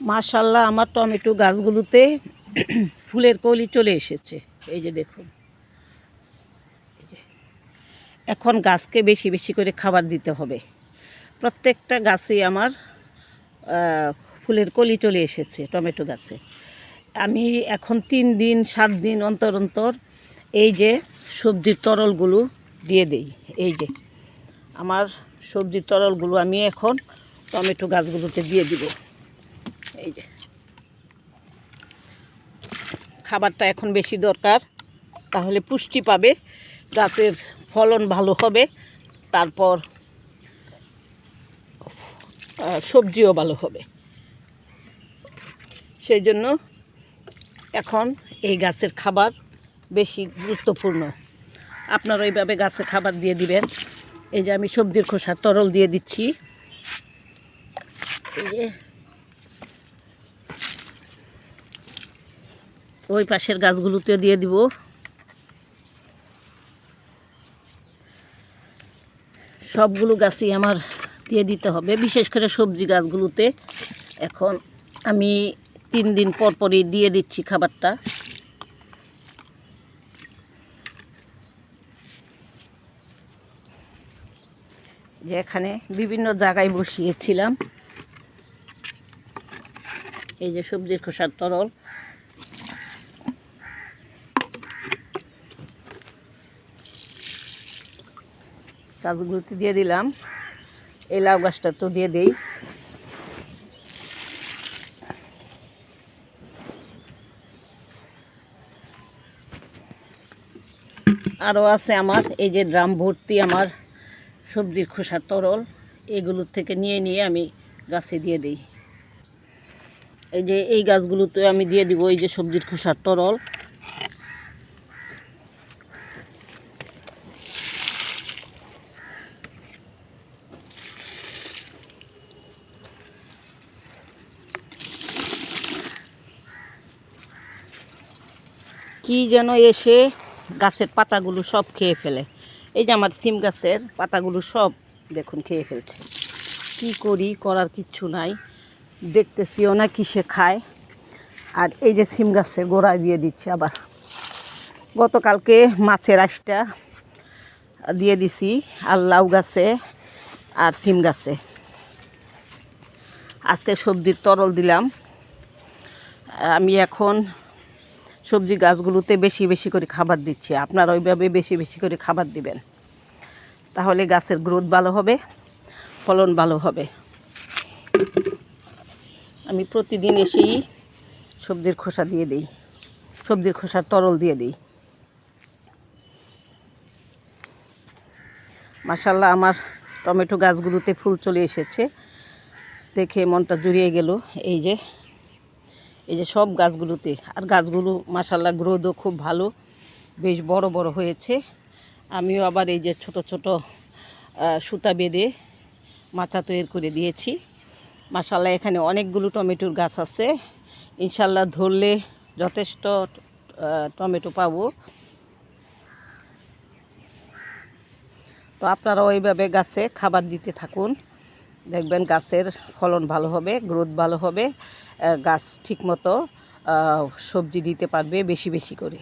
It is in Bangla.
মাশাল্লাহ আমার টমেটো গাছগুলোতে ফুলের কলি চলে এসেছে। এই যে দেখুন। এখন গাছকে বেশি বেশি করে খাবার দিতে হবে। প্রত্যেকটা গাছেই আমার ফুলের কলি চলে এসেছে টমেটো গাছে। আমি এখন তিন দিন, সাত দিন অন্তর অন্তর এই যে সবজির তরলগুলো দিয়ে দেই। এই যে, আমার সবজির তরলগুলো আমি এখন টমেটো গাছগুলোতে দিয়ে দিব। এই যে। খাবারটা এখন বেশি দরকার, তাহলে পুষ্টি পাবে, গাছের ফলন ভালো হবে, তারপর সবজিও ভালো হবে। সেই জন্য এখন এই গাছের খাবার বেশি গুরুত্বপূর্ণ। আপনারা এইভাবে গাছে খাবার দিয়ে দিবেন। এই যে আমি সবজির খোসা তরল দিয়ে দিচ্ছি। এই যে। ওই পাশের গাছগুলোতে দিয়ে দিব। সবগুলো গাছই আমার দিয়ে দিতে হবে, বিশেষ করে সবজি গাছগুলোতে। এখন আমি তিন দিন পর পরই দিয়ে দিচ্ছি খাবারটা। যে এখানে বিভিন্ন জায়গায় বসিয়েছিলাম। এই যে সবজির খোসার তরল। গাছগুলোতে দিয়ে দিলাম। এই লাউ গাছটা তো দিয়ে দেই। আরও আছে আমার, এই যে ড্রাম ভর্তি আমার সবজির খোসার তরল এগুলোর থেকে নিয়ে নিয়ে আমি গাছে দিয়ে দিই। এই যে এই গাছগুলোতে আমি দিয়ে দিব এই যে সবজির খোসার তরল। কি যেন এসে গাছের পাতাগুলো সব খেয়ে ফেলে। এই যে আমার সিম গাছের পাতাগুলো সব দেখুন খেয়ে ফেলছে। কি করি, করার কিচ্ছু নাই। দেখতেছিও না কিসে খায়। আর এই যে সিম গাছের গোড়ায় দিয়ে দিচ্ছে আবার। গতকালকে মাছের আঁশটা দিয়ে দিছি আর লাউ গাছে আর সিম গাছে। আজকে সবজির তরল দিলাম। আমি এখন সবজি গাছগুলোতে বেশি বেশি করে খাবার দিচ্ছি। আপনারা ওইভাবে বেশি বেশি করে খাবার দিবেন। তাহলে গাছের গ্রোথ ভালো হবে, ফলন ভালো হবে। আমি প্রতিদিন এসেই সবজির খোসা দিয়ে দিই, সবজির খোসার তরল দিয়ে দিই। মাসাল্লাহ আমার টমেটো গাছগুলোতে ফুল চলে এসেছে। দেখে মনটা জুড়িয়ে গেল। এই যে এই যে সব গাছগুলোতে, আর গাছগুলো মাসাল্লাহ গ্রোথও খুব ভালো, বেশ বড় বড় হয়েছে। আমিও আবার এই যে ছোট ছোট সুতা বেঁধে মাচা তৈরি করে দিয়েছি। মাসাল্লাহ এখানে অনেকগুলো টমেটোর গাছ আছে। ইনশাল্লাহ ধরলে যথেষ্ট টমেটো পাবো। তো আপনারা ওইভাবে গাছে খাবার দিতে থাকুন। দেখবেন গাছের ফলন ভালো হবে গ্রোথ ভালো হবে গাছ ঠিকমতো সবজি দিতে পারবে বেশি বেশি করে।